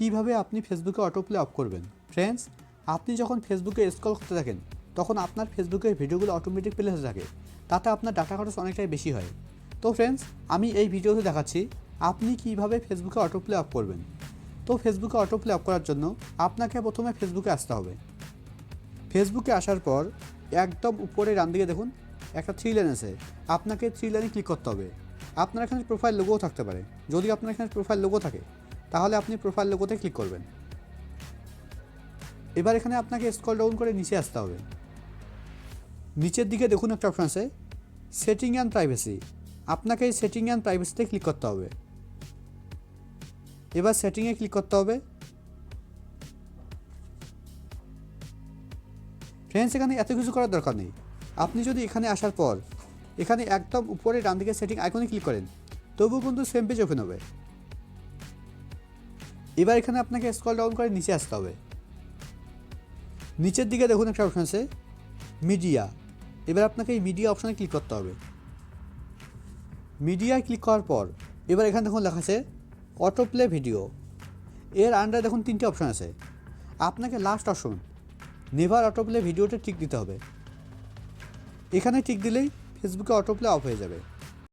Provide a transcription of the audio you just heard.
কীভাবে আপনি ফেসবুকে অটোপ্লে অফ করবেন? ফ্রেন্ডস আপনি যখন ফেসবুকে স্ক্রল করতে থাকেন, তখন আপনার ফেসবুকের ভিডিওগুলো অটোমেটিক প্লে হতে থাকে। তাতে আপনার ডাটা খরচ অনেকটাই বেশি হয়। তো ফ্রেন্ডস আমি এই ভিডিওতে দেখাচ্ছি, আপনি কীভাবে ফেসবুকে অটোপ্লে অফ করবেন। তো ফেসবুকে অটোপ্লে অফ করার জন্য আপনাকে প্রথমে ফেসবুকে আসতে হবে। ফেসবুকে আসার পর একদম উপরে ডান দিকে দেখুন, একটা থ্রি লাইন আছে। আপনাকে থ্রি লাইনে ক্লিক করতে হবে। আপনার এখানে প্রোফাইল লোগোও থাকতে পারে। যদি আপনার এখানে প্রোফাইল লোগো থাকে তাহলে আপনি প্রোফাইল লোগোতে ক্লিক করবেন। এবার এখানে আপনাকে স্ক্রল ডাউন করে নিচে আসতে হবে। নিচের দিকে দেখুন একটা অপশন আছে সেটিং অ্যান্ড প্রাইভেসি আপনাকে এই সেটিং অ্যান্ড প্রাইভেসিতে ক্লিক করতে হবে। এবার সেটিংয়ে ক্লিক করতে হবে। ফ্রেন্ডস এখানে এত কিছু করার দরকার নেই। আপনি যদি এখানে আসার পর, এখানে একদম উপরে ডান দিকে সেটিং আইকনে ক্লিক করেন, তবুও কিন্তু সেম পেজ ওপেন হবে। এবার এখানে আপনাকে স্কল ডাউন করে নিচে আসতে হবে। নিচের দিকে দেখুন একটা অপশন আছে মিডিয়া এবার আপনাকে এই মিডিয়া অপশানে ক্লিক করতে হবে। মিডিয়ায় ক্লিক করার পর, এবার এখানে দেখুন লেখা আছে অটো প্লে ভিডিও এর আন্ডারে দেখুন তিনটে অপশান আছে। আপনাকে last option never auto play ভিডিওতে টিক দিতে হবে। এখানে টিক দিলেই ফেসবুকে অটো প্লে অফ হয়ে যাবে।